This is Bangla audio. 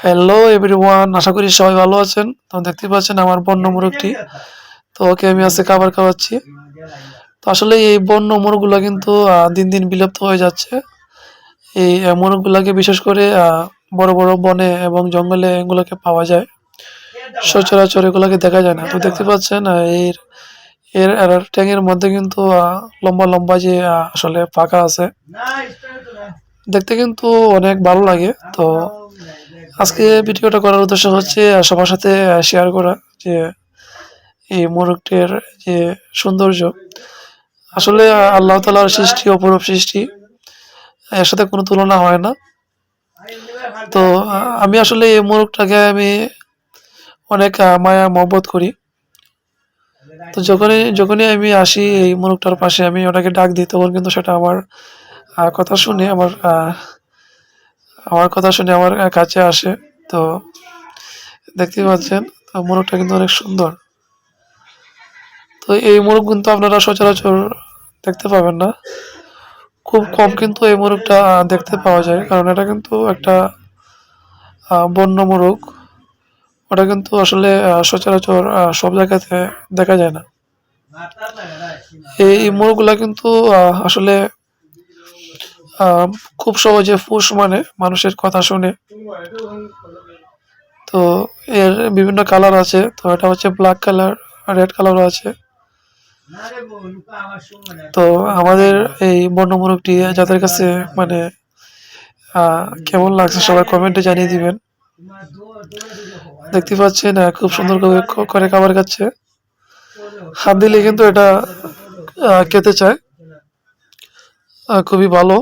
হ্যালো এভরিওয়ান আশা করি সবাই ভালো আছেন। তো দেখতে পাচ্ছেন আমার বন্য মোরগটি তো ওকে আমি আজকে খাবার খাওয়াচ্ছি। তো আসলে এই বন্য মোরগগুলো কিন্তু দিন দিন বিলুপ্ত হয়ে যাচ্ছে। এই আহ, মোরগগুলোকে বিশেষ করে বড় বড় বনে এবং জঙ্গলে এগুলোকে পাওয়া যায়। সচরাচর এগুলোকে দেখা যায় না। তো দেখতে পাচ্ছেন এর এর ট্যাঙের মধ্যে কিন্তু লম্বা লম্বা যে আসলে পাকা আছে। দেখতে কিন্তু অনেক ভালো লাগে। তো আজকে ভিডিওটা করার উদ্দেশ্য হচ্ছে সবার সাথে শেয়ার করা যে এই মোরগটির যে সৌন্দর্য। আসলে আল্লাহ তালার সৃষ্টি, অপরূপ সৃষ্টি, এর সাথে কোনো তুলনা হয় না। তো আমি আসলে এই মোরগটাকে আমি অনেক মায়া, মহব্বত করি। তো যখনই যখনই আমি আসি এই মোরগটার পাশে আমি ওটাকে ডাক দিই, তখন কিন্তু সেটা আমার কথা শুনে আমার আমার কথা শুনে আমার কাছে আসে, তো দেখতেই পাচ্ছেন মোরগটা কিন্তু অনেক সুন্দর। তো এই মোরগ কিন্তু আপনারা সচরাচর দেখতে পাবেন না। খুব কম কিন্তু এই মোরগটা দেখতে পাওয়া যায়, কারণ এটা কিন্তু একটা বন্য মোরগ। ওটা কিন্তু আসলে সচরাচর সব জায়গাতে দেখা যায় না। এই মোরগগুলা কিন্তু আসলে খুব সহজে ফুস মানে মানুষের কথা শুনে। তো এর বিভিন্ন কালার আছে। তো এটা হচ্ছে ব্ল্যাক কালার রেড কালারও আছে। তো আমাদের এই বন্যমুরগটি যাদের কাছে মানে কেমন লাগছে সবাই কমেন্টে জানিয়ে দিবেন। দেখতে পাচ্ছেন খুব সুন্দর করে খাবার খাচ্ছে হাত দিলে কিন্তু এটা খেতে চায়। খুবই ভালো।